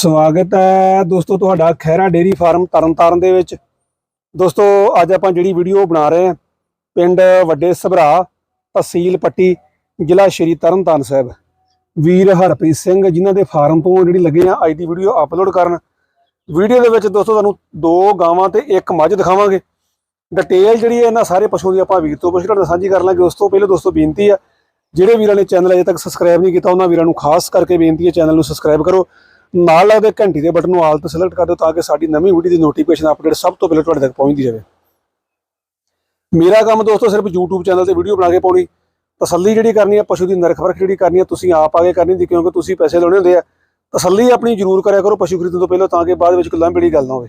ਸਵਾਗਤ ਹੈ ਦੋਸਤੋ ਤੁਹਾਡਾ ਖੈਰਾ ਡੇਰੀ ਫਾਰਮ ਤਰਨਤਾਰਨ ਦੇ ਵਿੱਚ। ਦੋਸਤੋ, ਅੱਜ ਆਪਾਂ ਜਿਹੜੀ ਵੀਡੀਓ ਬਣਾ ਰਹੇ ਹਾਂ, ਪਿੰਡ ਵੱਡੇ ਸਭਰਾ ਤਹਿਸੀਲ ਪੱਟੀ, ਜ਼ਿਲ੍ਹਾ ਸ਼੍ਰੀ ਤਰਨਤਾਰਨ ਸਾਹਿਬ। ਵੀਰ ਹਰਪ੍ਰੀਤ ਸਿੰਘ ਜਿਨ੍ਹਾਂ ਦੇ ਫਾਰਮ ਤੋਂ ਜਿਹੜੀ ਲੱਗੇ ਆ ਅੱਜ ਦੀ ਵੀਡੀਓ ਅਪਲੋਡ ਕਰਨ। ਵੀਡੀਓ ਦੇ ਵਿੱਚ ਦੋਸਤੋ ਤੁਹਾਨੂੰ ਦੋ ਗਾਵਾਂ ਤੇ ਇੱਕ ਮੱਝ ਦਿਖਾਵਾਂਗੇ। ਡਿਟੇਲ ਜਿਹੜੀ ਹੈ ਇਹਨਾਂ ਸਾਰੇ ਪਸ਼ੂਆਂ ਦੀ ਆਪਾਂ ਵੀਰ ਤੋਂ ਪੁੱਛ ਕੇ ਸਾਂਝੀ ਕਰ ਲਾਂਗੇ। ਉਸ ਤੋਂ ਪਹਿਲਾਂ ਦੋਸਤੋ ਬੇਨਤੀ ਆ ਜਿਹੜੇ ਵੀਰਾਂ ਨੇ ਚੈਨਲ ਅਜੇ ਤੱਕ ਸਬਸਕ੍ਰਾਈਬ ਨਹੀਂ ਕੀਤਾ, ਉਹਨਾਂ ਵੀਰਾਂ ਨੂੰ ਖਾਸ ਕਰਕੇ ਬੇਨਤੀ ਹੈ ਚੈਨਲ ਨੂੰ ਸਬਸਕ੍ਰਾਈਬ ਕਰੋ। ਨਾਲ ਲੱਗਦੇ ਘੰਟੀ ਦੇ ਬਟਨ ਨੂੰ ਆਲ ਤੇ ਸਿਲੈਕਟ ਕਰ ਦਿਓ ਤਾਂ ਕਿ ਸਾਡੀ ਨਵੀਂ ਵੀਡੀਓ ਦੀ ਨੋਟੀਫਿਕੇਸ਼ਨ ਅਪਡੇਟ ਸਭ ਤੋਂ ਪਹਿਲਾਂ ਤੁਹਾਡੇ ਤੱਕ ਪਹੁੰਚਦੀ ਜਾਵੇ। ਮੇਰਾ ਕੰਮ ਦੋਸਤੋ ਸਿਰਫ YouTube ਚੈਨਲ ਤੇ ਵੀਡੀਓ ਬਣਾ ਕੇ ਪਾਉਣੀ, ਤਸੱਲੀ ਜਿਹੜੀ ਕਰਨੀ ਹੈ, ਪਸ਼ੂ ਦੀ ਨਰਖ ਵਰਖ ਜਿਹੜੀ ਕਰਨੀ ਹੈ, ਤੁਸੀਂ ਆਪ ਆ ਕੇ ਕਰਨੀ ਦੀ ਕਿਉਂਕਿ ਤੁਸੀਂ ਪੈਸੇ ਲਾਉਣੇ ਹੁੰਦੇ ਆ। ਤਸੱਲੀ ਆਪਣੀ ਜ਼ਰੂਰ ਕਰਿਆ ਕਰੋ ਪਸ਼ੂ ਖਰੀਦਣ ਤੋਂ ਪਹਿਲਾਂ ਤਾਂ ਕਿ ਬਾਅਦ ਵਿੱਚ ਕੋਈ ਲੰਬੜੀ ਗੱਲ ਨਾ ਹੋਵੇ।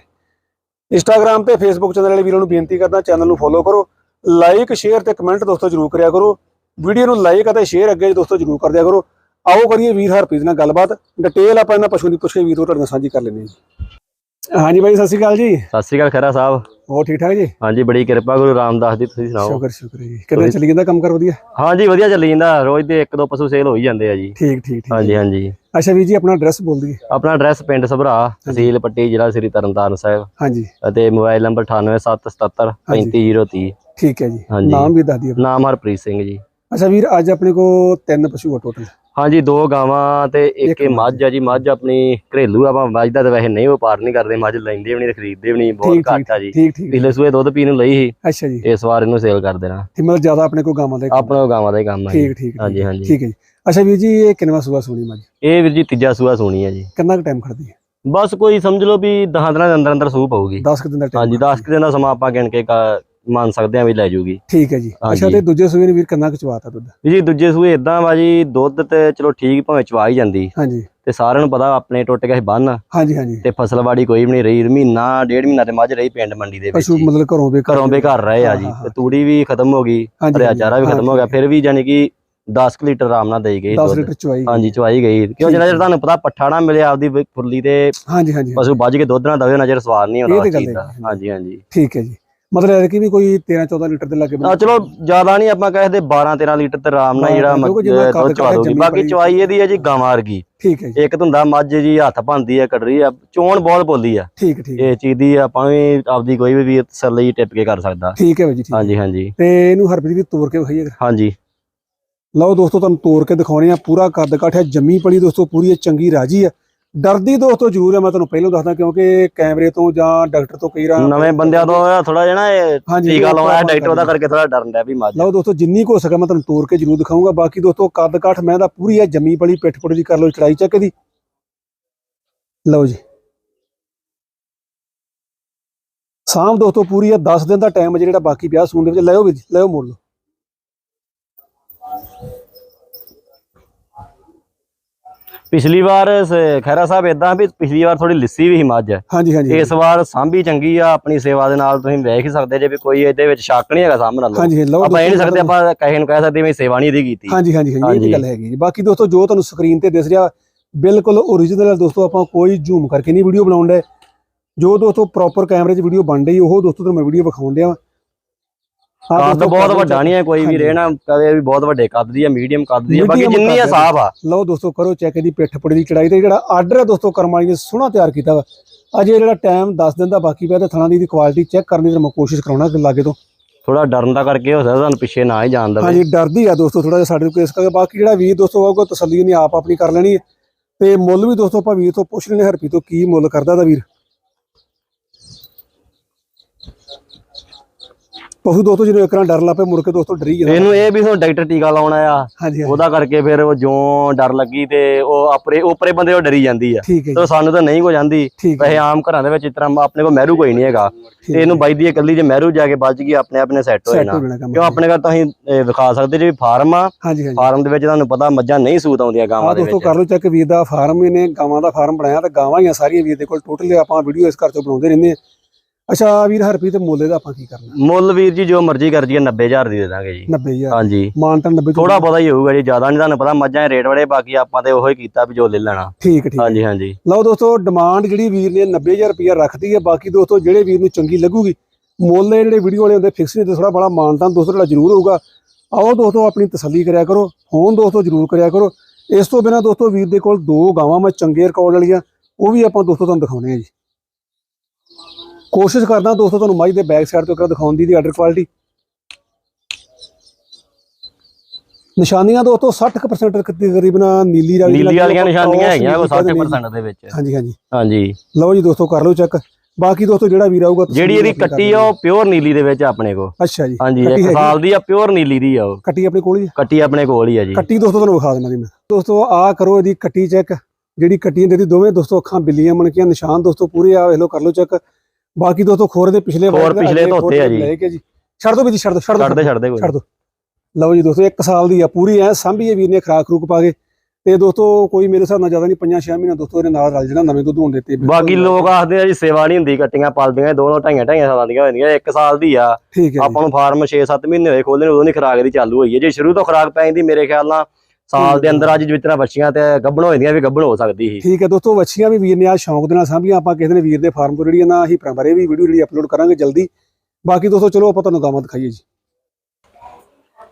ਇੰਸਟਾਗ੍ਰam ਤੇ ਫੇਸਬੁੱਕ ਚੈਨਲ ਵਾਲੇ ਵੀਰਾਂ ਨੂੰ ਬੇਨਤੀ ਕਰਦਾ ਚੈਨਲ ਨੂੰ ਫੋਲੋ ਕਰੋ ਲਾਈਕ ਸ਼ੇਅਰ ਤੇ ਕਮੈਂਟ ਦੋਸਤੋ ਜ਼ਰੂਰ ਕਰਿਆ ਕਰੋ। ਵੀਡੀਓ ਨੂੰ ਲਾਈਕ ਅਤੇ ਸ਼ੇਅਰ ਅੱਗੇ ਦੋਸਤੋ ਜ਼ਰੂਰ ਕਰ ਦਿਆ ਕਰੋ। ਆਓ ਕਰੀਏ ਵੀਰ ਹਰਪ੍ਰੀਤ ਨਾਲ ਗੱਲਬਾਤ। ਡਿਟੇਲ ਆਪਾਂ ਇਹਨਾਂ ਪਸ਼ੂ ਦੀ ਪੁੱਛ ਵੀਰ ਤੁਹਾਡੇ ਨਾਲ ਸਾਂਝੀ ਕਰ ਲੈਂਦੇ ਹਾਂ ਹਾਂਜੀ ਬਾਈ ਸਤਿ ਸ਼੍ਰੀ ਅਕਾਲ ਜੀ। ਸਤਿ ਸ਼੍ਰੀ ਅਕਾਲ ਖੈਰਾ ਸਾਹਿਬ। ਹੋਰ ਠੀਕ ਠਾਕ ਜੀ? ਹਾਂਜੀ ਬੜੀ ਕਿਰਪਾ ਗੁਰੂ ਰਾਮਦਾਸ ਦੀ ਤੁਸੀਂ ਸੁਣਾਓ। ਸ਼ੁਕਰ ਸ਼ੁਕਰ ਜੀ। ਕਿੱਦਾਂ ਚੱਲੀ ਜਾਂਦਾ ਕੰਮ ਕਰ ਵਧੀਆ? ਹਾਂਜੀ ਵਧੀਆ ਚੱਲੀ ਜਾਂਦਾ। ਰੋਜ਼ ਦੇ ਇੱਕ ਦੋ ਪਸ਼ੂ ਸੇਲ ਹੋ ਹੀ ਜਾਂਦੇ ਆ ਜੀ। ਠੀਕ ਠੀਕ ਠੀਕ। ਹਾਂਜੀ ਹਾਂਜੀ। ਅੱਛਾ ਵੀਰ ਜੀ ਆਪਣਾ ਐਡਰੈਸ ਬੋਲ ਦਈਏ। ਆਪਣਾ ਐਡਰੈਸ ਪਿੰਡ ਸਭਰਾ ਤਹਿਸੀਲ ਪੱਟੀ ਜ਼ਿਲ੍ਹਾ ਸ੍ਰੀ ਤਰਨਤਾਰਨ ਸਾਹਿਬ। ਹਾਂਜੀ। ਅਤੇ ਮੋਬਾਈਲ ਨੰਬਰ 98777 35030 ਠੀਕ ਹੈ ਜੀ। ਨਾਮ ਵੀ ਦੱਸ ਦਿਓ ਨਾਮ ਹਰਪ੍ਰੀਤ ਸਿੰਘ ਜੀ। ਅੱਛਾ ਵੀਰ ਅੱਜ ਆਪਣੇ ਕੋ ਤਿੰਨ ਪਸ਼ੂ ਆ ਟੋਟਲ ਹਾਂਜੀ ਦੋ ਗਾਵਾਂ ਤੇ ਇੱਕ ਇਹ ਮੱਝ। ਆ ਜੀ ਮੱਝ ਆਪਣੀ ਘਰੇਲੂ ਆਪਾਂ ਮੱਝ ਦਾ ਤਾਂ ਵੈਸੇ ਨਹੀਂ ਵਪਾਰ ਨਹੀਂ ਕਰਦੇ ਮੱਝ ਲੈਂਦੇ ਵੀ ਨਹੀਂ ਤੇ ਖਰੀਦਦੇ ਵੀ ਨਹੀਂ ਬਹੁਤ ਘੱਟ ਆ ਜੀ। ਠੀਕ ਠੀਕ। ਪਿਛਲੇ ਸੂਏ ਦੁੱਧ ਪੀਣ ਨੂੰ ਲਈ ਸੀ ਅੱਛਾ ਜੀ। ਇਸ ਵਾਰ ਇਹਨੂੰ ਸੇਲ ਕਰ ਦੇਣਾ। ਤੇ ਮਤਲਬ ਜ਼ਿਆਦਾ ਆਪਣੇ ਕੋ ਗਾਵਾਂ ਦਾ। ਆਪਣਾ ਗਾਵਾਂ ਦਾ ਹੀ ਕੰਮ ਆ ਠੀਕ ਠੀਕ। ਹਾਂਜੀ ਹਾਂਜੀ। ਠੀਕ ਹੈ ਜੀ। ਅੱਛਾ ਵੀਰ ਜੀ ਇਹ ਕਿੰਨਵਾ ਸੂਆ ਸੋਣੀ ਮੱਝ? ਇਹ ਵੀਰ ਜੀ ਤੀਜਾ ਸੂਆ ਸੋਣੀ ਆ ਜੀ। ਕਿੰਨਾ ਕੁ ਟਾਈਮ ਖੜਦੀ ਹੈ? ਬਸ ਕੋਈ ਸਮਝ ਲਓ ਵੀ 10 ਦਿਨਾਂ ਦੇ ਅੰਦਰ ਅੰਦਰ ਸੂਪ ਹੋਊਗੀ 10 ਕੁ ਦਿਨ ਦਾ ਟਾਈਮ ਹਾਂਜੀ 10 ਦਿਨ ਦਾ ਸਮਾਂ ਆਪਾਂ ਗਿਣ ਕਾ- ਮੰਨ ਸਕਦੇ ਆ ਵੀ ਲੈ ਜੂਗੀ। ਠੀਕ ਹੈ ਜੀ। ਅੱਛਾ। ਤੇ ਦੂਜੇ ਸੂਏ ਨੇ ਵੀਰ ਕਿੰਨਾ ਕੁ ਚਵਾਤਾ ਦੁੱਧ? ਜੀ ਦੂਜੇ ਸੂਏ ਇਦਾਂ ਵਾ ਜੀ ਦੁੱਧ ਤੇ ਚਲੋ ਠੀਕ ਭਾਵੇਂ ਚਵਾ ਹੀ ਜਾਂਦੀ। ਹਾਂਜੀ। ਤੇ ਸਾਰਿਆਂ ਨੂੰ ਪਤਾ ਆਪਣੇ ਟੁੱਟ ਗਿਆ ਸੀ ਬੰਨ। ਹਾਂਜੀ ਹਾਂਜੀ। ਤੇ ਫਸਲਵਾੜੀ ਕੋਈ ਵੀ ਨਹੀਂ ਰਹੀ ਮਹੀਨਾ ਡੇਢ ਮਹੀਨਾ ਤੇ ਮੱਝ ਰਹੀ ਪਿੰਡ ਮੰਡੀ ਦੇ ਵਿੱਚ ਪਸ਼ੂ। ਮਤਲਬ ਘਰੋਂ ਬੇਕਾਰ ਘਰੋਂ ਬੇਘਰ ਰਹੇ ਆ ਜੀ। ਤੇ ਤੂੜੀ ਵੀ ਖਤਮ ਹੋ ਗਈ ਹਾਂਜੀ, ਚਾਰਾ ਵੀ ਖਤਮ ਹੋ ਗਿਆ। ਫਿਰ ਵੀ ਯਾਨੀ ਕਿ 10 ਕੁ ਲੀਟਰ ਆਰਾਮ ਨਾਲ ਦੇਈ ਗਈ 10 ਦੁੱਧ। ਲੀਟਰ ਚਵਾਈ। ਹਾਂਜੀ ਚਵਾਈ ਗਈ। ਕਿਉਂ ਜਿਹੜਾ ਤੁਹਾਨੂੰ ਪਤਾ ਪੱਠਾ ਨਾ ਮਿਲਿਆ ਆਪਦੀ ਬ- ਫੁਰਲੀ ਤੇ ਹਾਂਜੀ ਹਾਂਜੀ ਪਸ਼ੂ ਵੱਜ ਕੇ ਦੁੱਧ ਨਾ ਦਵੇ ਨਜ਼ਰ ਸਵਾਰ ਨਹੀਂ ਇਹ ਆਉਂਦਾ ਤੇ ਉਸ ਗੱਲ ਚੀਜ਼ ਦਾ। ਹੈ। ਹਾਂਜੀ ਹਾਂਜੀ। ਠੀਕ ਹੈ ਜੀ। ਮਤਲਬ ਇਹ ਕਿ ਵੀ ਕੋਈ 13 14 ਲੀਟਰ ਦੇ ਲੱਗੇ ਆ ਚਲੋ ਜ਼ਿਆਦਾ ਨਹੀਂ ਆਪਾਂ ਕਹਿੰਦੇ 12 13 ਲੀਟਰ ਤੇ ਆਰਾਮ ਨਾਲ ਜਿਹੜਾ ਦੁੱਧ ਚਵਾ ਦੋਗੀ ਬਾਕੀ ਚਵਾਈ ਇਹਦੀ ਹੈ ਜੀ ਗਾਵਾਂ ਵਰਗੀ। ਠੀਕ ਹੈ ਜੀ। ਇੱਕ ਹੁੰਦਾ ਮੱਝ ਜੀ ਹੱਥ ਭੰਦੀ ਆ ਕੜਰੀ ਆ ਚੋਣ ਬਹੁਤ ਬੋਲੀ ਆ ਠੀਕ ਠੀਕ। ਇਹ ਚੀਜ਼ ਦੀ ਆਪਾਂ ਵੀ ਆਪਦੀ ਕੋਈ ਵੀ ਵੀਰ ਤਸੱਲੀ ਟਿੱਪ ਕੇ ਕਰ ਸਕਦਾ। ਠੀਕ ਹੈ ਜੀ ਹਾਂਜੀ ਹਾਂਜੀ। ਤੇ ਇਹਨੂੰ ਹਰਪ੍ਰੀਤ ਵੀ ਤੋੜ ਕੇ ਵਿਖਾਈਏ ਹਾਂਜੀ। ਲਓ ਦੋਸਤੋ ਤੁਹਾਨੂੰ ਤੋੜ ਕੇ ਦਿਖਾਉਣੇ ਆ ਪੂਰਾ ਕੱਦ ਕਾਠਿਆ ਜੰਮੀ ਪਲੀ ਦੋਸਤੋ ਪੂਰੀ ਚੰਗੀ ਰਾਜੀ ਆ ਡਰਦੀ ਦੋਸਤੋ ਜ਼ਰੂਰ ਹੈ ਮੈਂ ਤੁਹਾਨੂੰ ਪਹਿਲਾਂ ਦੱਸਦਾ ਕਿਉਂਕਿ ਕੈਮਰੇ ਤੋਂ ਜਾਂ ਡਾਕਟਰ ਤੋਂ ਕਈ ਰਾਂ ਨਵੇਂ ਬੰਦਿਆਂ ਤੋਂ ਥੋੜਾ ਜਿਹਾ ਨਾ ਇਹ ਟੀਕਾ ਲਾਉਣਾ ਡਾਕਟਰ ਉਹਦਾ ਕਰਕੇ ਥੋੜਾ ਡਰਨ ਡਿਆ ਵੀ ਮੱਝ ਲਓ ਦੋਸਤੋ ਜਿੰਨੀ ਕੋ ਸਕੇ ਮੈਂ ਤੁਹਾਨੂੰ ਤੋੜ ਕੇ ਜ਼ਰੂਰ ਦਿਖਾਊਂਗਾ। ਬਾਕੀ ਦੋਸਤੋ ਕੱਦ ਕਾਠ ਮੈਂ ਦਾ ਪੂਰੀ ਹੈ ਜੰਮੀ ਪਲੀ ਪਿੱਠ ਪੁੱਠ ਦੀ ਕਰ ਲਓ ਚੜਾਈ ਚੱਕ ਦੀ ਲਓ ਜੀ। ਸਾਮ ਦੋਸਤੋ ਪੂਰੀ ਹੈ 10 ਦਿਨ ਦਾ ਟਾਈਮ ਜਿਹੜਾ ਬਾਕੀ ਪਿਆ ਸੂਣ ਦੇ ਵਿੱਚ। ਲਿਓ ਵੀ ਲਿਓ ਮੋੜ ਲਓ। ਪਿਛਲੀ ਵਾਰ ਸ- ਖਹਿਰਾ ਸਾਹਿਬ ਇਦਾਂ ਵੀ ਪਿਛਲੀ ਵਾਰ ਥੋੜੀ ਲਿੱਸੀ ਵੀ ਸੀ ਮੱਝ। ਹਾਂਜੀ ਹਾਂਜੀ ਇਸ ਵਾਰ ਸਾਂਭੀ ਚੰਗੀ ਆ ਆਪਣੀ ਸੇਵਾ ਦੇ ਨਾਲ ਤੁਸੀਂ ਵੇਖ ਹੀ ਸਕਦੇ ਜੇ ਵੀ ਕੋਈ ਇਹਦੇ ਵਿੱਚ ਸ਼ੱਕ ਨਹੀਂ ਹੈਗਾ ਸਾਹਮਣੇ ਨਾਲੋਂ। ਹਾਂਜੀ ਲਓ ਆਪਾਂ ਇਹ ਨਹੀਂ ਸਕਦੇ ਆਪਾਂ ਕਹੇ ਨੂੰ ਕਹਿ ਸਕਦੇ ਵੀ ਸੇਵਾ ਨਹੀਂ ਇਹਦੀ ਕੀਤੀ। ਹਾਂਜੀ ਹਾਂਜੀ ਹਾਂਜੀ ਇਹ ਹਾਂਜੀ। ਗੱਲ ਹੈਗੀ ਜੀ। ਬਾਕੀ ਦੋਸਤੋ ਜੋ ਤੁਹਾਨੂੰ ਸਕਰੀਨ ਤੇ ਦਿਸ ਰਿਹਾ ਬਿਲਕੁਲ ਓਰੀਜਨਲ ਹੈ ਦੋਸਤੋ ਆਪਾਂ ਕੋਈ ਜ਼ੂਮ ਕਰਕੇ ਨਹੀਂ ਵੀਡੀਓ ਬਣਾਉਣ ਦੇ ਜੋ ਦੋਸਤੋ ਪ੍ਰੋਪਰ ਕੈਮਰੇ 'ਚ ਵੀਡੀਓ ਬਣ ਰਹੀ ਉਹ ਦੋਸਤੋ ਤੁਹਾਨੂੰ ਮੈਂ ਵੀਡੀਓ ਵਿਖਾਉਣ ਹਾਂ ਕੱਦ ਬਹੁਤ ਵੱਡਾ ਨਹੀਂ ਹੈ ਕੋਈ ਵੀ। ਰਹਿਣਾ ਕਦੇ ਵੀ ਬਹੁਤ ਵੱਡੇ ਕੱਦ ਦੀ ਆ ਮੀਡੀਅਮ ਕੱਦ ਦੀ ਆ ਬਾਕੀ ਜਿੰਨੀ ਆ। ਸਾਫ਼ ਆ। ਲਓ ਦੋਸਤੋ ਕਰੋ ਚੈੱਕ ਇਹਦੀ ਪਿੱਠ ਪੁੜੀ ਦੀ ਚੜਾਈ ਤੇ ਜਿਹੜਾ ਆਰਡਰ ਹੈ ਦੋਸਤੋ ਕਰਮ ਵਾਲੀ ਨੇ ਸੋਹਣਾ ਤਿਆਰ ਕੀਤਾ ਵਾ। ਅਜੇ ਜਿਹੜਾ ਟਾਈਮ 10 ਦਿਨ ਦਾ ਬਾਕੀ ਪਿਆ ਤੇ ਥਣਾ ਦੀ ਕੁਆਲਿਟੀ ਚੈੱਕ ਕਰਨ ਦੀ ਮੈਂ ਕੋਸ਼ਿਸ਼ ਕਰਾਉਣਾ ਕਿ ਲਾਗੇ ਤੋਂ। ਥੋੜਾ ਡਰਨ ਦਾ ਕਰਕੇ ਹੋ ਸਕਦਾ ਤੁਹਾਨੂੰ ਪਿੱਛੇ ਨਾ ਹੀ ਜਾਣ ਦੇਵੇ। ਹਾਂਜੀ ਡਰਦੀ ਆ ਦੋਸਤੋ ਥੋੜਾ ਜਿਹਾ ਸਾਡੇ ਨੂੰ ਕੇਸ ਕਰਕੇ ਬਾਕੀ ਜਿਹੜਾ ਵੀਰ ਦੋਸਤੋ ਆਊਗਾ ਤਸੱਲੀ ਨੇ ਆਪ ਆਪਣੀ ਕਰ ਲੈਣੀ ਹੈ। ਤੇ ਮੁੱਲ ਵੀ ਦੋਸਤੋ ਆਪਾਂ ਵੀਰ ਤੋਂ ਪੁੱਛ ਲੈਣੇ ਹਰਪੀ ਤੋਂ ਕੀ ਮੁੱਲ ਕਰਦਾ ਦਾ ਵੀਰ? ਪਸ਼ੂ ਦੋਸਤੋ ਜਦੋਂ ਇੱਕ ਨਾਲ ਡਰ ਲੱਪੇ ਮੁੜ ਕੇ ਦੋਸਤੋ ਡਰੀ ਜਾਂਦਾ। ਇਹਨੂੰ ਇਹ ਵੀ ਹੁਣ ਡਾਕਟਰ ਟੀਕਾ ਲਾਉਣਾ ਆ। ਹਾਂਜੀ ਉਹਦਾ ਕਰਕੇ ਫਿਰ ਉਹ ਜਿਉਂ ਡਰ ਲੱਗੀ ਤੇ ਉਹ ਆਪਰੇ ਉਪਰੇ ਬੰਦੇ ਉਹ ਡਰੀ ਜਾਂਦੀ ਆ। ਤੇ ਜੀ। ਸਾਨੂੰ ਤਾਂ ਨਹੀਂ ਕੋ ਜਾਂਦੀ। ਵੈਸੇ ਆਮ ਘਰਾਂ ਦੇ ਵਿੱਚ ਇਸ ਤਰ੍ਹਾਂ ਆਪਣੇ ਕੋਲ ਮਹਿਰੂ ਕੋਈ ਨਹੀਂ ਹੈਗਾ। ਤੇ ਇਹਨੂੰ ਬਾਈ ਦੀ ਇਕੱਲੀ ਜੇ ਮਹਿਰੂ ਜਾ ਕੇ ਵੱਜ ਗਈ ਆਪਣੇ ਆਪਣੇ ਸੈੱਟ ਹੋ ਜਾਣਾ। ਕਿਉਂ ਆਪਣੇ ਘਰ ਤਾਂ ਅਸੀਂ ਵਿਖਾ ਸਕਦੇ ਜੇ ਫਾਰਮ ਆ। ਫਾਰਮ ਦੇ ਵਿੱਚ ਤੁਹਾਨੂੰ ਪਤਾ ਮੱਝਾਂ ਨਹੀਂ ਸੂਤ ਆਉਂਦੀਆਂ ਗਾਵਾਂ ਦੇ ਦੋਸਤੋ ਵਿੱਚ। ਕਰ ਲਓ ਚੈੱਕ ਵੀਰ ਦਾ ਫਾਰਮ ਇਹਨੇ ਗਾਵਾਂ ਦਾ ਫਾਰਮ ਬਣਾਇਆ ਤੇ ਗਾਵਾਂ ਹੀ ਆ ਸਾਰੀਆਂ ਵੀਰ ਦੇ ਕੋਲ। ਟੋਟਲ ਆਪਾਂ ਵੀਡੀਓ ਇਸ ਘਰ ਤੋਂ ਬਣਾਉਂਦੇ ਰਹਿੰਦੇ ਆ। ਅੱਛਾ ਵੀਰ ਹਰਪ੍ਰੀਤ ਮੁੱਲ ਇਹਦਾ ਆਪਾਂ ਕੀ ਕਰਨਾ? ਮੁੱਲ ਵੀਰ ਜੀ ਜੋ ਮਰਜ਼ੀ ਕਰ ਜੀਏ 90000 ਦੀ ਦੇ ਦਾਂਗੇ ਜੀ। 90000 ਹਾਂਜੀ। ਮਾਨਟਨ 90 ਥੋੜਾ ਬਹੁਤਾ ਹੀ ਹੋਊਗਾ ਜੀ ਜ਼ਿਆਦਾ ਨਹੀਂ ਤੁਹਾਨੂੰ ਪਤਾ ਮੱਝਾਂ ਦੇ ਰੇਟ ਬੜੇ ਬਾਕੀ ਆਪਾਂ ਤੇ ਉਹੋ ਹੀ ਕੀਤਾ ਵੀ ਜੋ ਲੈ ਲੈਣਾ। ਠੀਕ ਠੀਕ। ਹਾਂਜੀ ਹਾਂਜੀ। ਲਓ ਦੋਸਤੋ ਡਿਮਾਂਡ ਜਿਹੜੀ ਵੀਰ ਨੇ 90000 ਰੁਪਇਆ ਰੱਖਦੀ ਹੈ ਬਾਕੀ ਦੋਸਤੋ ਜਿਹੜੇ ਵੀਰ ਨੂੰ ਚੰਗੀ ਲੱਗੂਗੀ ਮੁੱਲ ਜਿਹੜੇ ਵੀਡੀਓ ਵਾਲੇ ਹੁੰਦੇ ਫਿਕਸ ਨਹੀਂ ਤੇ ਥੋੜਾ ਬੜਾ ਮਾਨਤਾਨ ਦੋਸਤੋ ਜਿਹੜਾ ਜ਼ਰੂਰ ਹੋਊਗਾ। ਆਓ ਦੋਸਤੋ ਆਪਣੀ ਤਸੱਲੀ ਕਰਿਆ ਕਰੋ ਫੋਨ ਦੋਸਤੋ ਜ਼ਰੂਰ ਕਰਿਆ ਕਰੋ। ਇਸ ਤੋਂ ਬਿਨਾ ਦੋਸਤੋ ਵੀਰ ਦੇ ਕੋਲ ਦੋ ਗਾਵਾਂ ਮੈਂ ਚੰਗੇ ਰਿਕਾਰਡ ਵਾਲੀਆਂ ਉਹ ਵੀ ਆਪਾਂ ਦੋਸਤੋ ਤੁਹਾਨੂੰ ਦਿਖਾਉਣੇ ਆ ਜੀ। ਕੋਸ਼ਿਸ਼ ਕਰਦਾ ਦੋਸਤੋ ਤੁਹਾਨੂੰ ਮੱਝ ਦੇ ਬੈਕ ਸਾਈਡ ਤੋਂ ਇੱਕ ਵਾਰ ਦਿਖਾਉਣ ਦੀ ਦੀ ਆਰਡਰ ਕੁਆਲਿਟੀ ਨਿਸ਼ਾਨੀਆਂ ਦੋਸਤੋ 60% ਤੱਕ ਤਕਰੀਬਨ ਨੀਲੀ ਵਾਲੀ ਨੀਲੀ ਵਾਲੀਆਂ ਨਿਸ਼ਾਨੀਆਂ ਹੈਗੀਆਂ ਉਹ ਨੀਲੀ ਕਹਿੰਦੇ ਨੇ 60% ਦੇ ਵਿੱਚ। ਹਾਂਜੀ ਹਾਂਜੀ। ਹਾਂਜੀ। ਲਓ ਜੀ ਦੋਸਤੋ ਕਰ ਲਓ ਚੈੱਕ ਬਾਕੀ ਦੋਸਤੋ ਜਿਹੜਾ ਵੀਰ ਆਊਗਾ ਜਿਹੜੀ ਇਹਦੀ ਕੱਟੀ ਆ ਉਹ ਪਿਓਰ ਨੀਲੀ ਦੇ ਵਿੱਚ ਆ ਆਪਣੇ ਕੋ ਅੱਛਾ ਜੀ ਹਾਂਜੀ ਇੱਕ? ਸਾਲ ਦੀ ਆ ਪਿਓਰ ਨੀਲੀ ਦੀ ਆ ਉਹ। ਕੱਟੀ ਆਪਣੇ ਕੋਲ ਹੀ ਹੈ ਕੱਟੀ ਆਪਣੇ ਕੋਲ ਹੀ ਆ ਜੀ। ਕੱਟੀ ਦੋਸਤੋ ਤੁਹਾਨੂੰ ਵਿਖਾ ਦਿੰਦਾ ਜੀ ਮੈਂ। ਦੋਸਤੋ ਆ ਕਰੋ ਇਹਦੀ ਕੱਟੀ ਚੈੱਕ ਜਿਹੜੀ ਕੱਟੀ ਦੀ ਦੋਵੇਂ ਦੋਸਤੋ ਅੱਖਾਂ ਬਿੱਲੀਆਂ ਮਣਕੀਆਂ ਨਿਸ਼ਾਨ ਦੋਸਤੋ ਪੂਰੇ ਆ ਵੇਖ ਲਓ ਕਰ ਲਓ ਚੈੱਕ ਬਾਕੀ ਦੋਸਤੋ ਖੋਰ ਦੇ ਪਿਛਲੇ ਦੇ ਪਿਛਲੇ ਧੋਤੇ ਆ ਜੀ। ਛੱਡ ਦੋ ਵੀ ਜੀ ਛੱਡ ਦੋ ਛੱਡ ਦੋ ਛੱਡਦੇ ਛੱਡਦੇ ਕੋਈ ਛੱਡ ਦੋ। ਲਓ ਜੀ ਦੋਸਤੋ 1 ਸਾਲ ਦੀ ਆ ਪੂਰੀ ਐ ਸਾਂਭੀ ਹੈ ਵੀਰ ਨੇ ਖਰਾਕ ਰੂਕ ਪਾ ਕੇ। ਤੇ ਦੋਸਤੋ ਕੋਈ ਮੇਰੇ ਹਿਸਾਬ ਨਾਲ ਜ਼ਿਆਦਾ ਨਹੀਂ 5-6 ਮਹੀਨਾ ਦੋਸਤੋ ਇਹਦੇ ਨਾਲ ਰਲ ਜਿਹੜਾ ਨਵੇਂ ਦੁੱਧ ਹੋਣ ਦਿੱਤੇ ਬਾਕੀ ਲੋਕ ਆਖਦੇ ਆ ਜੀ ਸੇਵਾ ਨਹੀਂ ਹੁੰਦੀ ਕੱਟੀਆਂ ਪਲਦੀਆਂ ਦੋ ਦੋ ਢਾਈਆਂ ਢਾਈਆਂ ਸਾਲਾਂ ਦੀਆਂ ਹੁੰਦੀਆਂ ਇੱਕ ਸਾਲ ਦੀ ਆ। ਆਪਾਂ ਨੂੰ ਫਾਰਮ 6-7 ਮਹੀਨੇ ਹੋਏ ਖੋਲ੍ਹੇ ਨੂੰ ਉਦੋਂ ਨਹੀਂ ਖਰਾਕ ਦੀ ਚਾਲੂ ਹੋਈ ਹੈ। ਜੇ ਸ਼ੁਰੂ ਤੋਂ ਖਰਾਕ ਪੈ ਜਾਂਦੀ ਮੇਰੇ ਖਿਆਲ ਨਾਲ ਸਾਲ ਦੇ ਅੰਦਰ ਅੱਜ ਤਰ੍ਹਾਂ ਬੱਚੀਆਂ ਤੇ ਗੱਭਣ ਹੋ ਜਾਂਦੀਆਂ ਵੀ ਗੱਭਣ ਹੋ ਸਕਦੀ ਸੀ। ਠੀਕ ਹੈ ਦੋਸਤੋ ਵੱਛੀਆਂ ਵੀ ਵੀਰ ਨੇ ਆ ਸ਼ੌਂਕ ਦੇ ਨਾਲ ਸਾਂਭੀਆਂ। ਆਪਾਂ ਕਿਸੇ ਨੇ ਵੀਰ ਦੇ ਫਾਰਮ ਤੋਂ ਜਿਹੜੀ ਨਾ ਹੀ ਬਾਰੇ ਵੀ ਵੀਡੀਓ ਜਿਹੜੀ ਅਪਲੋਡ ਕਰਾਂਗੇ ਜਲਦੀ। ਬਾਕੀ ਦੋਸਤੋ ਚਲੋ ਆਪਾਂ ਤੁਹਾਨੂੰ ਗਾਵਾਂ ਦਿਖਾਈਏ ਜੀ।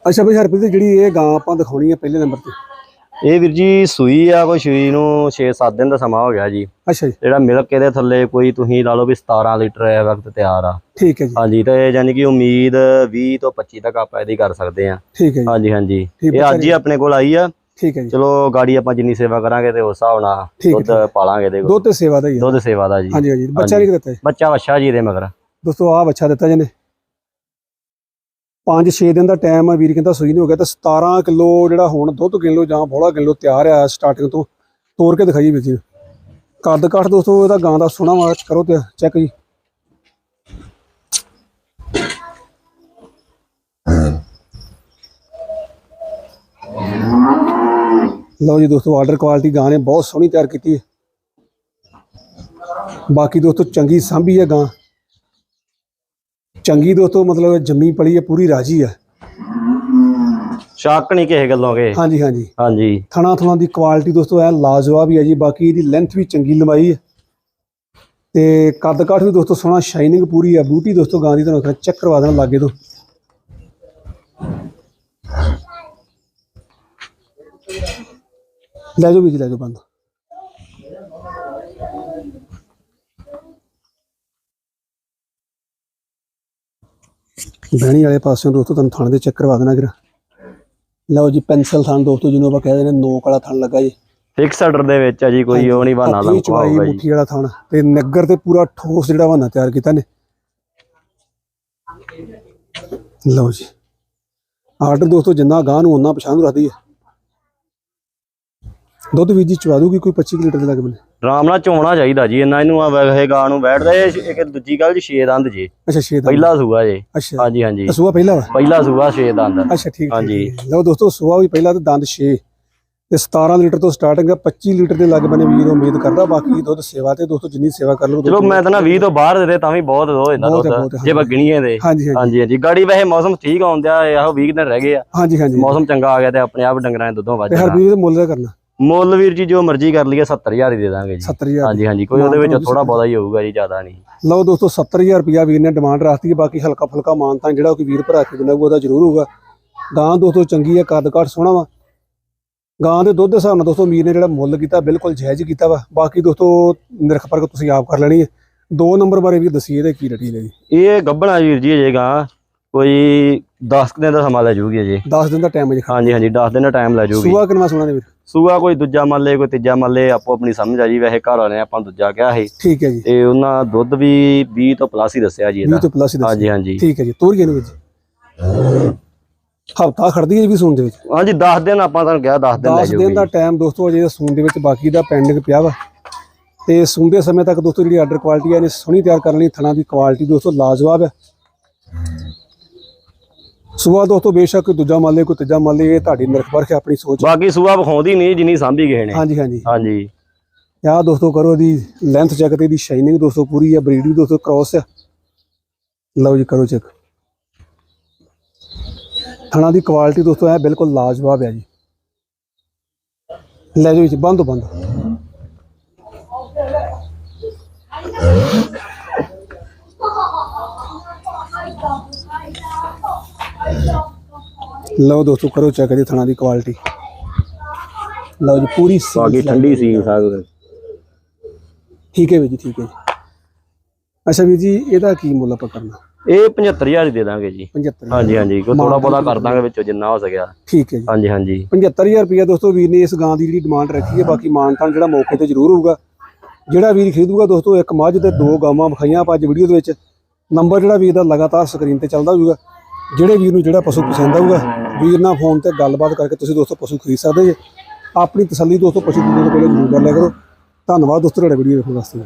ਅੱਛਾ ਬਈ ਹਰਪ੍ਰੀਤ ਜਿਹੜੀ ਇਹ ਗਾਂ ਆਪਾਂ ਦਿਖਾਉਣੀ ਹੈ ਪਹਿਲੇ ਨੰਬਰ ਤੇ। ਇਹ ਵੀਰ ਜੀ ਸੂਈ ਆ ਕੋਈ ਸੂਈ ਨੂੰ 6-7 ਦਿਨ ਦਾ ਸਮਾਂ ਹੋ ਗਿਆ ਜੀ। ਅੱਛਾ ਜੀ। ਜਿਹੜਾ ਮਿਲਕ ਇਹਦੇ ਥੱਲੇ ਕੋਈ ਤੁਸੀਂ ਲਾ ਲਓ ਵੀ 17 ਲੀਟਰ ਇਸ ਵਕਤ ਤਿਆਰ ਆ। ਠੀਕ ਹੈ ਜੀ। ਹਾਂਜੀ ਤੇ ਯਾਨੀ ਕਿ ਉਮੀਦ 20 ਤੋਂ 25 ਤੱਕ ਆਪਾਂ ਇਹਦੀ ਕਰ ਸਕਦੇ ਆ ਠੀਕ ਹੈ ਜੀ। ਹਾਂਜੀ ਹਾਂਜੀ। ਇਹ ਅੱਜ ਹੀ ਆਪਣੇ ਕੋਲ ਆਈ ਆ। ਠੀਕ ਹੈ ਜੀ। ਚਲੋ ਗਾੜੀ ਆਪਾਂ ਜਿੰਨੀ ਸੇਵਾ ਕਰਾਂਗੇ ਤੇ ਉਸ ਹਿਸਾਬ ਨਾਲ ਦੁੱਧ ਪਾਲਾਂਗੇ ਕੋਲ। ਦੁੱਧ ਤੇ ਸੇਵਾ ਦਾ ਹੀ ਦੁੱਧ ਸੇਵਾ ਦਾ ਜੀ। ਹਾਂਜੀ ਹਾਂਜੀ। ਬੱਚਾ ਨਹੀਂ ਦਿੱਤਾ ਜੀ। ਬੱਚਾ ਵੱਛਾ ਜੀ ਇਹਦੇ ਮਗਰ। ਦੋਸਤੋ ਆ ਬੱਚਾ ਦਿੱਤਾ ਜਿਹਨੇ। 5-6 ਦਿਨ ਦਾ ਟਾਈਮ ਆ, ਵੀਰ ਕਹਿੰਦਾ ਸੂਈ ਨਹੀਂ ਹੋ ਗਿਆ, ਤਾਂ 17 ਕਿਲੋ ਜਿਹੜਾ ਹੁਣ ਦੁੱਧ ਕਿਲੋ ਜਾਂ ਬੋਲਾ ਕਿਲੋ ਤਿਆਰ ਆ ਸਟਾਰਟਿੰਗ ਤੋਂ। ਤੋੜ ਕੇ ਦਿਖਾਈਏ ਵੀਰ ਜੀ। ਨੂੰ। ਕੱਦ ਕਾਠ ਦੋਸਤੋ, ਇਹਦਾ ਗਾਂ ਦਾ ਸੋਹਣਾ ਵਾ, ਕਰੋ ਤੇ ਚੈੱਕ ਜੀ। ਲਓ ਜੀ ਦੋਸਤੋ ਆਰਡਰ ਕੁਆਲਿਟੀ ਗਾਂ ਨੇ ਬਹੁਤ ਸੋਹਣੀ ਤਿਆਰ ਕੀਤੀ। ਹੈ ਬਾਕੀ ਦੋਸਤੋ, ਚੰਗੀ ਸਾਂਭੀ ਹੈ ਗਾਂ। ਚੰਗੀ ਦੋਸਤੋ ਮਤਲਬ ਜੰਮੀ ਪਲੀ ਹੈ ਪੂਰੀ ਰਾਜੀ ਹੈ ਸ਼ੱਕ ਨਹੀਂ ਕਿਸੇ ਗੱਲੋਂ ਕੇ। ਹਾਂਜੀ ਹਾਂਜੀ। ਹਾਂਜੀ। ਥਣਾ ਥਣਾ ਦੀ ਕੁਆਲਿਟੀ ਦੋਸਤੋ ਐ ਲਾਜਵਾਬ ਹੀ ਹੈ ਜੀ ਬਾਕੀ ਇਹਦੀ ਲੈਂਥ ਵੀ ਚੰਗੀ ਲੰਬਾਈ ਹੈ ਤੇ ਕੱਦ ਕਾਠ ਵੀ ਦੋਸਤੋ ਸੋਹਣਾ ਸ਼ਾਈਨਿੰਗ ਪੂਰੀ ਹੈ ਬਿਊਟੀ ਦੋਸਤੋ ਗਾਂ ਦੀ ਤੁਹਾਨੂੰ ਚੈੱਕ ਕਰਵਾ ਦੇਣਾ ਲਾਗੇ ਤੋਂ। ਲੈ ਜਾਓ ਵੀ ਜੀ ਲੈ ਜਾਓ ਬੰਦ। ਬਹਿਣੀ ਵਾਲੇ ਪਾਸਿਓਂ ਦੋਸਤੋ ਤੁਹਾਨੂੰ ਥਣ ਦੇ ਚੈੱਕ ਕਰਵਾ ਦੇਣਾ ਕਿਰਾ ਲਓ ਜੀ ਪੈਨਸਲ ਥਣ ਦੋਸਤੋ ਜਿਹਨੂੰ ਆਪਾਂ ਕਹਿੰਦੇ ਨੇ ਨੋਕ ਵਾਲਾ ਥਣ ਲੱਗਾ ਜੀ। ਫਿਕਸਡਰ ਦੇ ਵਿੱਚ ਆ ਜੀ ਕੋਈ ਉਹ ਨਹੀਂ ਬਹਾਨਾ ਚਵਾਈ ਹੋਊਗਾ ਜੀ। ਮੁੱਠੀ ਵਾਲਾ ਥਣ ਤੇ ਨਗਰ ਤੇ ਪੂਰਾ ਠੋਸ ਜਿਹੜਾ ਬਹਾਨਾ ਤਿਆਰ ਕੀਤਾ ਨੇ। ਲਓ ਜੀ ਆਰਡਰ ਦੋਸਤੋ ਜਿੰਨਾ ਗਾਂ ਨੂੰ ਉਹਨਾਂ ਪਛਾਣ ਰੱਖਦੀ ਹੈ। ਦੁੱਧ ਵੀ ਜੀ ਚਵਾ ਦੂਗੀ ਕੋਈ 25 ਕੁ ਲੀਟਰ ਦੇ ਲੱਗ ਬਨੇ ਆਰਾਮ ਨਾਲ ਚੋਣਾ ਚਾਹੀਦਾ ਜੀ ਇੰਨਾ ਇਹਨੂੰ ਆ ਵੈਸੇ ਗਾਂ ਨੂੰ ਬੈਠਦਾ ਇਹ ਇੱਕ ਦੂਜੀ ਗੱਲ ਜੀ ਛੇ ਦੰਦ ਜੀ। ਅੱਛਾ ਛੇ ਦਾ ਪਹਿਲਾ ਸੂਆ ਜੀ। ਅੱਛਾ। ਹਾਂਜੀ ਹਾਂਜੀ। ਸੂਆ ਪਹਿਲਾ ਵਾ? ਪਹਿਲਾ ਸੂਆ ਛੇ ਦੰਦ। ਅੱਛਾ ਠੀਕ ਹਾਂਜੀ। ਠੀਕ ਲਓ ਦੋਸਤੋ ਸੂਆ ਵੀ ਪਹਿਲਾ ਤੇ ਦੰਦ 6 ਤੇ 17 ਲੀਟਰ ਤੋਂ ਸਟਾਰਟਿੰਗ ਹੈ 25 ਲੀਟਰ ਦੇ ਲੱਗ ਬਨੇ ਵੀਰ ਉਮੀਦ ਕਰਦਾ ਬਾਕੀ ਦੁੱਧ ਸੇਵਾ ਤੇ ਦੋਸਤੋ ਜਿੰਨੀ ਸੇਵਾ ਕਰ ਲਓ ਚਲੋ ਮੈਂ ਤਾਂ ਨਾ 20 ਤੋਂ ਬਾਹਰ ਦੇ ਦੇ ਤਾਂ ਵੀ ਬਹੁਤ ਹੋ ਜਾਂਦਾ ਬਹੁਤ ਹੈ, ਬਹੁਤ ਦੁੱਧ ਹੈ, ਜੇ ਬਗਣੀਏ ਦੇ ਹਾਂਜੀ ਹਾਂਜੀ। ਹਾਂਜੀ ਹਾਂਜੀ। ਗਾੜੀ ਵੈਸੇ ਮੌਸਮ ਠੀਕ ਆਉਂਦਿਆ ਇਹੋ 20 ਦਿਨ ਰਹਿ ਗਏ ਆ। ਹਾਂਜੀ ਹਾਂਜੀ। ਮੌਸਮ ਚੰਗਾ ਆ ਗਿਆ ਤੇ ਆਪਣੇ ਆਪ ਡੰਗਰਾਂ ਦੇ ਦੁੱਧੋਂ ਵੱਜ ਤੇ ਜਾਣਾ। ਹਰਬੀਰ ਦੇ ਮੁੱਲ ਦਾ ਕਰਨਾ। ਮੁੱਲ ਵੀਰ ਜੀ ਜੋ ਮਰਜ਼ੀ ਕਰ ਲਈਏ 70000 ਹੀ ਦੇ ਦਾਂਗੇ ਜੀ। 70000 ਹਾਂਜੀ ਹਾਂਜੀ ਕੋਈ ਉਹਦੇ ਵਿੱਚ ਥੋੜਾ ਬਹੁਤਾ ਹੀ ਹੋਊਗਾ ਜੀ ਜ਼ਿਆਦਾ ਨਹੀਂ। ਲਓ ਦੋਸਤੋ 70000 ਰੁਪਿਆ ਵੀਰ ਨੇ ਡਿਮਾਂਡ ਰੱਖਤੀ ਹੈ ਬਾਕੀ ਹਲਕਾ ਫੁਲਕਾ ਮਾਨਤਾ ਜਿਹੜਾ ਕੋਈ ਵੀਰ ਭਰਾ ਕੇ ਦਿੰਦਾ ਉਹਦਾ ਜ਼ਰੂਰ ਹੋਊਗਾ। ਗਾਂ ਦੋਸਤੋ ਚੰਗੀ ਹੈ ਕੱਦ ਕਾਠ ਸੋਹਣਾ ਵਾ। ਗਾਂ ਦੇ ਦੁੱਧ ਦੇ ਹਿਸਾਬ ਨਾਲ ਦੋਸਤੋ ਵੀਰ ਨੇ ਜਿਹੜਾ ਮੁੱਲ ਕੀਤਾ ਬਿਲਕੁਲ ਜਾਇਜ਼ ਕੀਤਾ ਵਾ। ਬਾਕੀ ਦੋਸਤੋ ਨਿਰਖ ਪਰਖ ਤੁਸੀਂ ਆਪ ਕਰ ਲੈਣੀ ਹੈ। ਦੋ ਨੰਬਰ ਬਾਰੇ ਵੀ ਦੱਸੀਏ ਇਹਦੇ ਕੀ ਰਟੀ ਨੇ ਜੀ ਇਹ ਗੱਬਣਾ ਵੀਰ ਜੀ ਅਜੇ ਗਾਂ। ਕੋਈ 10 ਦਿਨ ਦਾ ਸਮਾਂ ਲੈ ਜਾਊਗੀ ਅਜੇ। 10 ਦਿਨ ਦਾ ਟਾਈਮ ਹੈ ਜੀ ਹਾਂਜੀ ਹਾਂਜੀ 10 ਦਿਨ ਦਾ ਟਾਈਮ ਲੈ ਜਾਊਗੀ ਸੂਆ ਕਿੰਨਾ ਸੋਹਣਾ ਨੇ ਵੀਰ? ਸੂਆ ਕੋਈ ਦੂਜਾ ਮੰਨ ਲੇ ਕੋਈ ਤੀਜਾ ਮੰਨ ਲੇ ਆਪੋ ਆਪਣੀ ਸਮਝ ਆ ਜੀ। ਵੈਸੇ ਘਰ ਵਾਲੇ ਨੇ ਆਪਾਂ ਦੂਜਾ ਕਿਹਾ ਸੀ। ਠੀਕ ਹੈ ਜੀ। ਤੇ ਉਹਨਾਂ ਦੁੱਧ ਵੀ 20 ਤੋਂ ਪਲੱਸ ਹੀ ਦੱਸਿਆ ਜੀ 20 ਇਹਦਾ ਤੋਂ ਪਲੱਸ ਹੀ ਹਾਂਜੀ ਹਾਂਜੀ। ਠੀਕ ਹੈ ਜੀ। ਤੋਰੀਏ ਨੂੰ ਵਿੱਚ ਹਫਤਾ ਖੜਦੀ ਹੈ ਜੀ ਵੀ ਸੂਣ ਦੇ ਵਿੱਚ। ਹਾਂਜੀ 10 ਦਿਨ ਆਪਾਂ ਤੁਹਾਨੂੰ ਕਿਹਾ 10 ਦਿਨ ਲੈ 10 ਦਿਨ ਦਾ ਟਾਈਮ ਦੋਸਤੋ ਅਜੇ ਸੂਣ ਦੇ ਵਿੱਚ ਬਾਕੀ ਦਾ ਪੈਂਡਿੰਗ ਪਿਆ ਵਾ। ਤੇ ਸੂੰਦੇ ਸਮੇਂ ਤੱਕ ਦੋਸਤੋ ਜਿਹੜੀ ਆਰਡਰ ਕੁਆਲਿਟੀ ਹੈ ਇਹਨੇ ਸੋਹਣੀ ਤਿਆਰ ਕਰਨ ਲਈ ਥਣਾ ਦੀ ਕੁਆਲਿਟੀ ਦੋਸਤੋ ਲਾਜਵਾਬ ਹੈ। ਸੁਆ ਦੋਸਤੋ ਬੇਸ਼ੱਕ ਕੋਈ ਦੂਜਾ ਮੰਨ ਲੇ ਕੋਈ ਤੀਜਾ ਮੰਨ ਲੇ ਇਹ ਤੁਹਾਡੀ ਨਿਰਭਰ ਹੈ ਆਪਣੀ ਸੋਚ। ਬਾਕੀ ਸੂਆ ਵਿਖਾਉਂਦੀ ਨਹੀਂ ਜਿੰਨੀ ਸਾਂਭੀ ਗਏ ਨੇ। ਹਾਂਜੀ ਹਾਂਜੀ। ਹਾਂਜੀ। ਆਹ ਦੋਸਤੋ ਕਰੋ ਦੀ ਲੈਂਥ ਚੈੱਕ ਤੇ ਇਹਦੀ ਸ਼ਾਈਨਿੰਗ ਦੋਸਤੋ ਪੂਰੀ ਹੈ ਬਰੀਡ ਵੀ ਦੋਸਤੋ ਕ੍ਰੋਸ ਹੈ ਲਓ ਜੀ ਕਰੋ ਚੈੱਕ ਥਣਾ ਦੀ ਕੁਆਲਿਟੀ ਦੋਸਤੋ ਹੈ ਬਿਲਕੁਲ ਲਾਜਵਾਬ ਹੈ ਜੀ। ਲੈ ਜੀ ਬੰਦ ਬੰਦ। ਲਓ ਦੋਸਤੋ ਕਰੋ ਚੈੱਕ ਇਹਦੀ ਥਣਾ ਦੀ ਕੁਆਲਿਟੀ ਲਓ ਜੀ ਪੂਰੀ ਸੀਲ ਬਾਕੀ ਠੰਡੀ ਸੀ ਸਾਗ ਠੀਕ ਹੈ ਵੀਰ ਜੀ ਠੀਕ ਹੈ ਜੀ। ਅੱਛਾ ਵੀਰ ਜੀ ਇਹਦਾ ਕੀ ਮੁੱਲ ਆਪਾਂ ਕਰਨਾ? ਇਹ 75000 ਹੀ ਦੇ ਦਾਂਗੇ ਜੀ। 75 ਹਾਂਜੀ ਹਾਂਜੀ ਕੋਈ ਥੋੜਾ ਬਹੁਤਾ ਕਰ ਦਾਂਗੇ ਵਿੱਚੋਂ ਜਿੰਨਾ ਹੋ ਸਕਿਆ। ਠੀਕ ਹੈ ਜੀ। ਹਾਂਜੀ ਹਾਂਜੀ। 75000 ਰੁਪਏ ਦੋਸਤੋ ਵੀਰ ਨੇ ਇਸ ਗਾਂ ਦੀ ਜਿਹੜੀ ਡਿਮਾਂਡ ਰੱਖੀ ਹੈ ਬਾਕੀ ਮਾਨਤਾਨ ਜਿਹੜਾ ਮੌਕੇ ਤੇ ਜ਼ਰੂਰ ਹੋਊਗਾ। ਜਿਹੜਾ ਵੀਰ ਖਰੀਦੂਗਾ ਦੋਸਤੋ ਇੱਕ ਮੱਝ ਤੇ ਦੋ ਗਾਵਾਂ ਵਿਖਾਈਆਂ ਆਪਾਂ ਅੱਜ ਵੀਡੀਓ ਦੇ ਵਿੱਚ। ਨੰਬਰ ਜਿਹੜਾ ਵੀਰ ਦਾ ਲਗਾਤਾਰ ਸਕਰੀਨ ਤੇ ਚੱਲਦਾ ਹੋਊਗਾ। ਜਿਹੜੇ ਵੀਰ ਨੂੰ ਜਿਹੜਾ ਪਸ਼ੂ ਪਸੰਦ ਆਊਗਾ, ਵੀਰ ਨਾਲ ਫੋਨ ਤੇ ਗੱਲਬਾਤ ਕਰਕੇ ਤੁਸੀਂ ਦੋਸਤੋ ਪਸ਼ੂ ਖਰੀਦ ਸਕਦੇ ਜੇ। ਆਪਣੀ ਤਸੱਲੀ ਦੋਸਤੋ ਪਸ਼ੂ ਖਰੀਦਣ ਤੋਂ ਪਹਿਲਾਂ ਜ਼ਰੂਰ ਕਰ ਲਿਆ ਕਰੋ ਧੰਨਵਾਦ ਦੋਸਤੋ, ਤੁਹਾਡੇ ਵੀਡੀਓ ਦੇਖਣ ਵਾਸਤੇ।